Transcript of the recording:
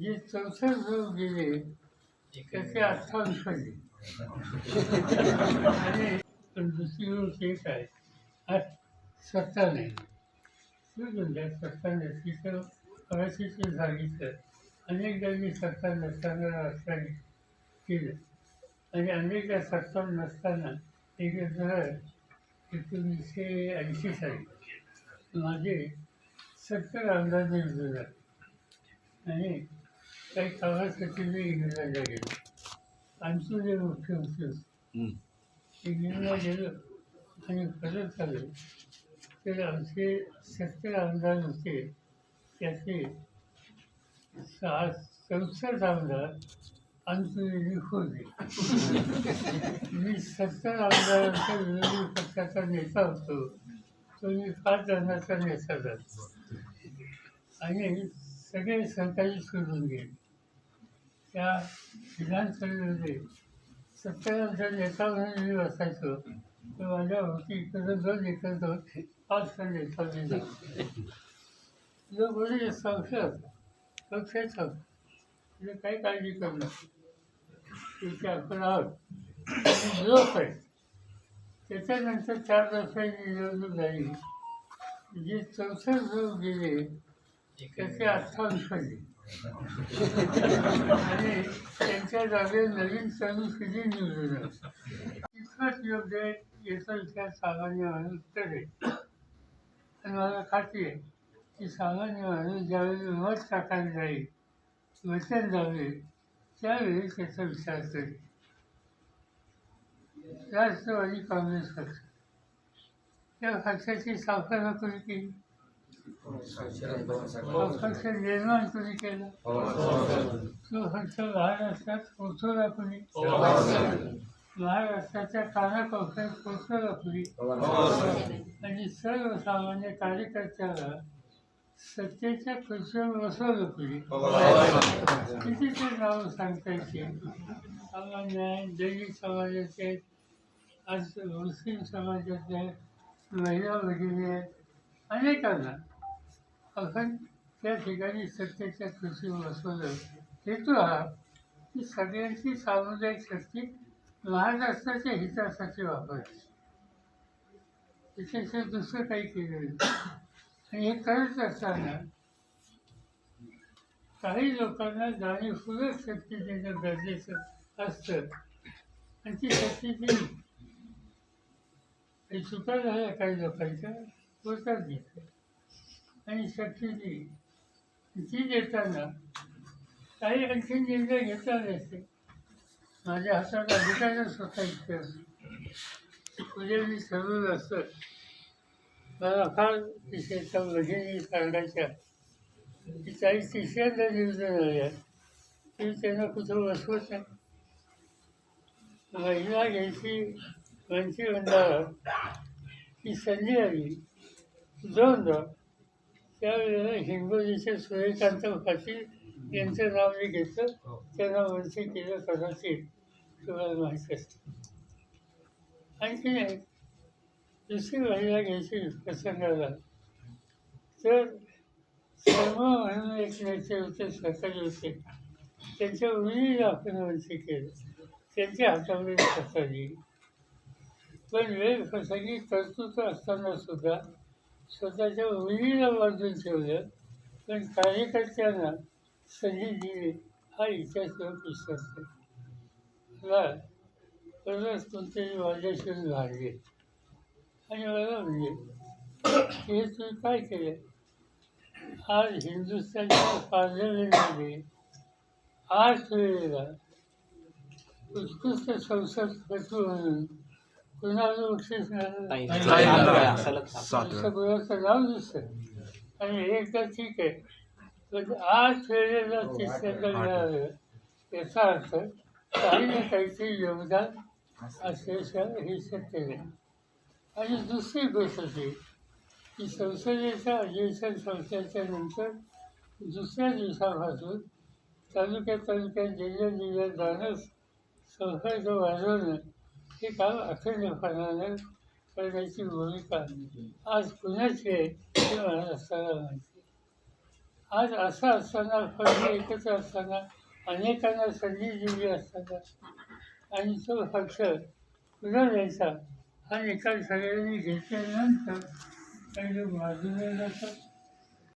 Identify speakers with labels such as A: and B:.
A: जे चौसष्ट जो गेले त्याचे अठ्ठावीस पडले. आणि पण दुसरी गोष्ट एक आहे आज सत्ता नाही सोडून द्या सत्ता नसली तर अशीची झाली तर अनेकदा मी सत्ता नसताना असताना केलं. आणि अनेकदा सत्ता नसताना एक झालं एकोणीसशे ऐंशी साली माझे सत्तर आमदार निवडून आले. आणि काही कामासाठी मी इंग्लंडला गेलो. आमचे जे मुख्यमंत्री होते. इंग्लंडला गेलो आणि परत आलो. तर आमचे सत्तर आमदार होते. त्याचे सहा चौसष्ट आमदार आमचे होते. मी सत्तर आमदारांचा विरोधी पक्षाचा नेता होतो. तो मी पाच जणांचा नेता झालो आणि सगळे सरकारी सोडून गेले. त्या विधानसभेमध्ये सत्तरांचा नेता म्हणून मी बसायचो तर माझ्या होती इकडं दोन एकत्र दोन पाच नेता मी झालो लोक संशय होता पक्षाचा होता म्हणजे काही काळजी करू नका. तिथे आपण आहोत. लोक आहे. त्याच्यानंतर चार वर्षांची निवडणूक झाली. जे चौसष्ट लोक गेले त्याचे अठ्ठावीस पडले आणि त्यांच्या जागे नवीन सदुसुद्धी निवडून इतकंच योग्य आहे याचा सामान्य माणूस करेल आणि मला खात्री आहे की सामान्य माणूस ज्यावेळी मत टाकायला जाईल वचन जाईल त्यावेळी त्याचा विचार करेल. राष्ट्रवादी काँग्रेस पक्ष. त्या पक्षाची स्थापना कोणी केली? निर्माण कोणी केला? तो महाराष्ट्रात कोणी? महाराष्ट्राच्या कानाकोपऱ्यात पोचवला कोणी? आणि सर्वसामान्य कार्यकर्त्याला सत्तेच्या खुर्चीवर बसवलं कोणी? किती ते नाव सांगता येतील? सामान्य आहे दैनिक समाजाचे आहेत. आज मुस्लिम समाजाचे आहेत. महिला वगैरे आहेत. अनेकांना आपण त्या ठिकाणी सत्तेच्या कृषी बसवलं. हेतू हा की सगळ्यांची सामुदायिक शक्ती लहान असण्याच्या हितासाठी वापरायची. त्याच्याशिवाय दुसरं काही केलं नाही. आणि हे करत असताना काही लोकांना जाणीवपूर्वक शक्ती देणं गरजेचं असतं. आणि ती शक्ती दिली हे चुका झाल्या काही लोकांच्या होतात घेतल्या. आणि सबसिडी ती देताना काही आणखी निर्णय घेताना असते माझ्या हातात अधिकारच होता इतकं म्हणजे मी ठरवलं असतं मला फार विशेषतः भगिनी सांगायच्या की काही तिसऱ्यांदा निर्णय आल्या तरी त्यांना कुठं बसवत नाही. महिला घ्यायची मंत्रिमंडळात ही संधी आली. दोनदा त्यावेळेला हिंगोलीचे सूर्यकांत पाटील यांचं नाव मी घेतलं. त्यांना मंत्री केलं कदाचित तुम्हाला माहीत असते. आणखी नाही दुसरी महिला घ्यायची प्रसंगाला. तर सर्व म्हणून एक नेते होते सरकारी होते. त्यांच्या उणीला आपण मंत्री केलं. त्यांच्या हातामध्ये दिली पण वेळ प्रसंगी कर्तृत्व असताना सुद्धा स्वतःच्या मुलीला बाजून ठेवलं पण कार्यकर्त्यांना संधी दिली हा इतिहास पुस्तक मला परत कोणतरी माझ्याशी लागले. आणि मला म्हणजे हे तुम्ही काय केलं? आज हिंदुस्थानच्या पार्लमेंटमध्ये आठ वेळेला उत्कृष्ट संसदपटू म्हणून कुणाला बक्षीस मिळालं सगळ्याचं नाव दिसतं आणि एकदा ठीक आहे पण आठ वेळेला तिसऱ्यांदा मिळालं याचा अर्थ काही ना काहीतरी योगदान असल्याशिवाय हे शक्य नाही आणि दुसरी गोष्ट अशी की संसदेच्या अधिवेशन संस्थेच्या नंतर दुसऱ्या दिवसापासून तालुक्यात तालुक्यात जिल्ह्या जिल्ह्यात जाणं संसद वाढवणं ते काम अखंडपणानं करण्याची भूमिका आज पुण्याची आहे हे असताना माहिती आज असं असताना फळी एकत्र असताना अनेकांना संधी दिली असताना आणि तो पक्ष पुन्हा द्यायचा हा निकाल सगळ्यांनी घेतल्यानंतर काही लोक बाजूला जातात